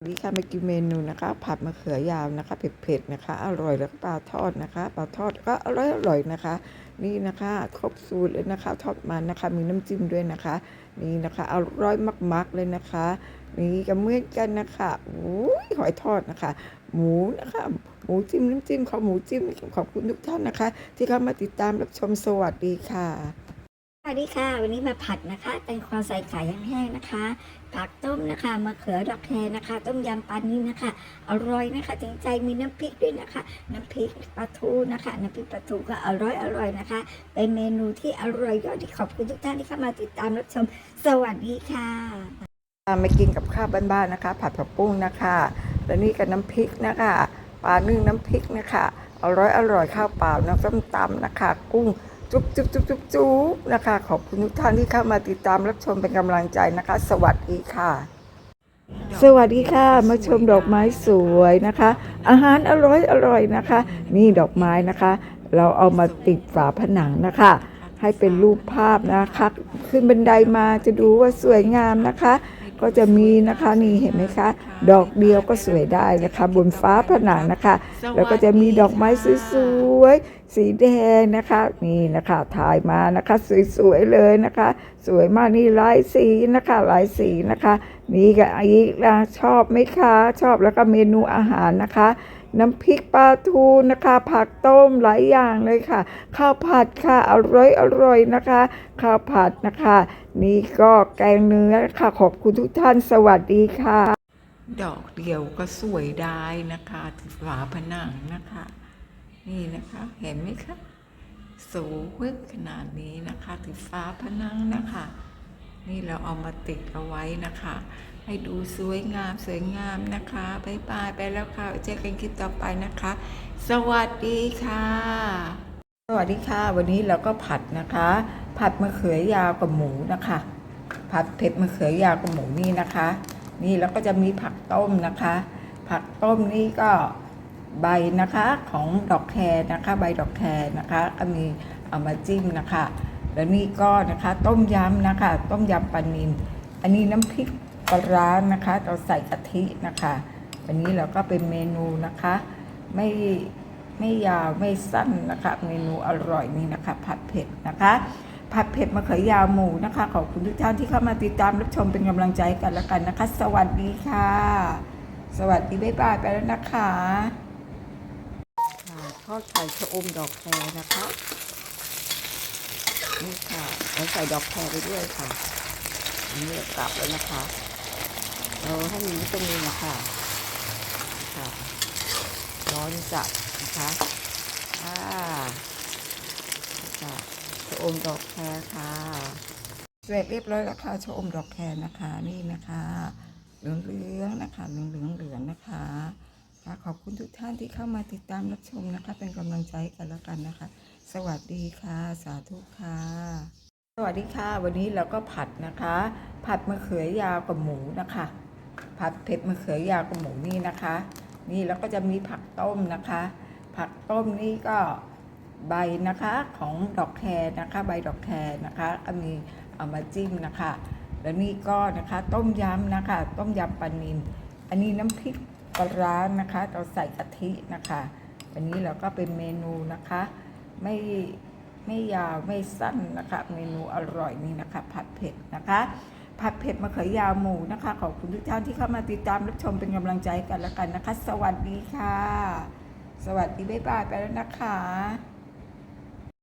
วันนี้ค่ะมากินเมนูนะคะ ผัดมะเขือยาวนะคะเผ็ดๆนะคะ อร่อยแล้วก็ปลาทอดนะคะปลาทอดก็อร่อยอร่อยนะคะ นี่นะคะครบสูตรเลยนะคะ ทอดมันนะคะ มีน้ำจิ้มด้วยนะคะ นี่นะคะอร่อยมากๆเลยนะคะ นี่ก็เมื่อกันนะคะโอ้ยหอยทอดนะคะ หมูนะคะหมูจิ้มน้ำจิ้มข้าวหมูจิ้มขอบคุณทุกท่านนะคะ ที่เข้ามาติดตามรับชมสวัสดีค่ะ สวัสดีค่ะ วันนี้มาผัดนะคะ แตงกวาใส่ไก่แห้งๆนะคะ ผักต้มนะคะมะเขือดอกแครนะคะ ต้มยำปลานี้นะคะ อร่อยนะคะจริงใจมีน้ำพริกด้วยนะคะ น้ำพริกปลาทูนะคะ น้ำพริกปลาทูก็อร่อยอร่อยนะคะ เป็นเมนูที่อร่อยยอดที่ขอบคุณทุกท่านที่เข้ามาติดตามรับชม สวัสดีค่ะมากินกับข้าวบ้านๆนะคะ ผัดผักปุ้งนะคะแล้วนี่กับน้ำพริกนะคะ ปลานึ่งน้ำพริกนะคะ อร่อยอร่อยข้าวเปล่าน้ำส้มตำนะคะ กุ้ง จุ๊บจุ๊บจุ๊บจุ๊บจุ๊บนะคะ ขอบคุณทุกท่านที่เข้ามาติดตามรับชมเป็นกำลังใจนะคะ สวัสดีค่ะ สวัสดีค่ะ มาชมดอกไม้สวยนะคะ อาหารอร่อยอร่อยนะคะ นี่ดอกไม้นะคะ เราเอามาติดฝาผนังนะคะ ให้เป็นรูปภาพนะคะ ขึ้นบันไดมาจะดูว่าสวยงามนะคะ ก็จะมีนะคะนี่เห็นไหมคะ ดอกเดียวก็สวยได้นะคะ บนฟ้าผนังนะคะ แล้วก็จะมีดอกไม้สวยๆสีแดงนะคะนี่นะคะถ่ายมานะคะ สวยๆเลยนะคะ สวยมากนี่หลายสีนะคะหลายสีนะคะนี่ก็อีกนะชอบไหมคะ ชอบแล้วก็เมนูอาหารนะคะน้ำพริกปลาทูนะคะ ผักต้มหลายอย่างเลยค่ะ ข้าวผัดค่ะอร่อยอร่อยนะคะ ข้าวผัดนะคะ นี่ก็แกงเนื้อค่ะขอบคุณทุกท่านสวัสดีค่ะ ดอกเดียวก็สวยได้นะคะฝาผนังนะคะ นี่นะคะเห็นไหมคะสูงขนาดนี้นะคะที่ฟ้าผนังนะคะ นี่เราเอามาติดเอาไว้นะคะ ให้ดูสวยงามสวยงามนะคะบายบายไปแล้วค่ะเจอกันคลิปต่อไปนะคะ สวัสดีค่ะ สวัสดีค่ะ วันนี้เราก็ผัดนะคะ ผัดมะเขือยาวกับหมูนะคะ ผัดเผ็ดมะเขือยาวกับหมูนี่นะคะ นี่แล้วก็จะมีผักต้มนะคะ ผักต้มนี่ก็ใบนะคะของดอกแครนะคะ ใบดอกแครนะคะก็มีเอามาจิ้มนะคะ แล้วนี่ก็นะคะต้มยำนะคะ ต้มยำปลานิลอันนี้น้ำพริกปลาร้านะคะ เราใส่กะทินะคะอันนี้เราก็เป็นเมนูนะคะ ไม่ไม่ยาวไม่สั้นนะคะ เมนูอร่อยนี่นะคะ ผัดเผ็ดนะคะ ผัดเผ็ดมะเขือยาวหมูนะคะ ขอบคุณทุกท่านที่เข้ามาติดตามรับชมเป็นกำลังใจกันแล้วกันนะคะ สวัสดีค่ะ สวัสดีบ๊ายบายไปแล้วนะคะทอดไข่ชะอมดอกแครนะคะนี่ค่ะเราใส่ดอกแครไปด้วยค่ะอันนี้เรากลับแล้วนะคะเราให้มีวิตามินนะคะค่ะร้อนจัดนะคะอ่าค่ะชะอ มดอกแครค่ะเสร็จเรียบร้อยแล้วค่ะชะอมดอกแครนะคะ นี่นะคะเหลืองเหลืองนะคะเหลืองเหลืองเหลืองนะคะค่ะขอบคุณทุกท่านที่เข้ามาติดตามรับชมนะคะ เป็นกำลังใจกันแล้วกันนะคะ สวัสดีค่ะ สาธุค่ะ สวัสดีค่ะ วันนี้เราก็ผัดนะคะ ผัดมะเขือยาวกับหมูนะคะ ผัดเผ็ดมะเขือยาวกับหมูนี่นะคะ นี่แล้วก็จะมีผักต้มนะคะ ผักต้มนี่ก็ ใบนะคะของดอกแครนะคะ ใบดอกแครนะคะก็มีเอามาจิ้มนะคะ แล้วนี่ก็นะคะต้มยำนะคะ ต้มยำปลานิลอันนี้น้ำพริกปลาร้านะคะ เราใส่กะทินะคะอันนี้เราก็เป็นเมนูนะคะ ไม่ไม่ยาวไม่สั้นนะคะ เมนูอร่อยนี่นะคะ ผัดเผ็ดนะคะผัดเผ็ดมะเขือยาวหมูนะคะขอบคุณทุกท่านที่เข้ามาติดตามรับชมเป็นกำลังใจกันแล้วกันนะคะ สวัสดีค่ะ สวัสดีบ๊ายบายไปแล้วนะคะ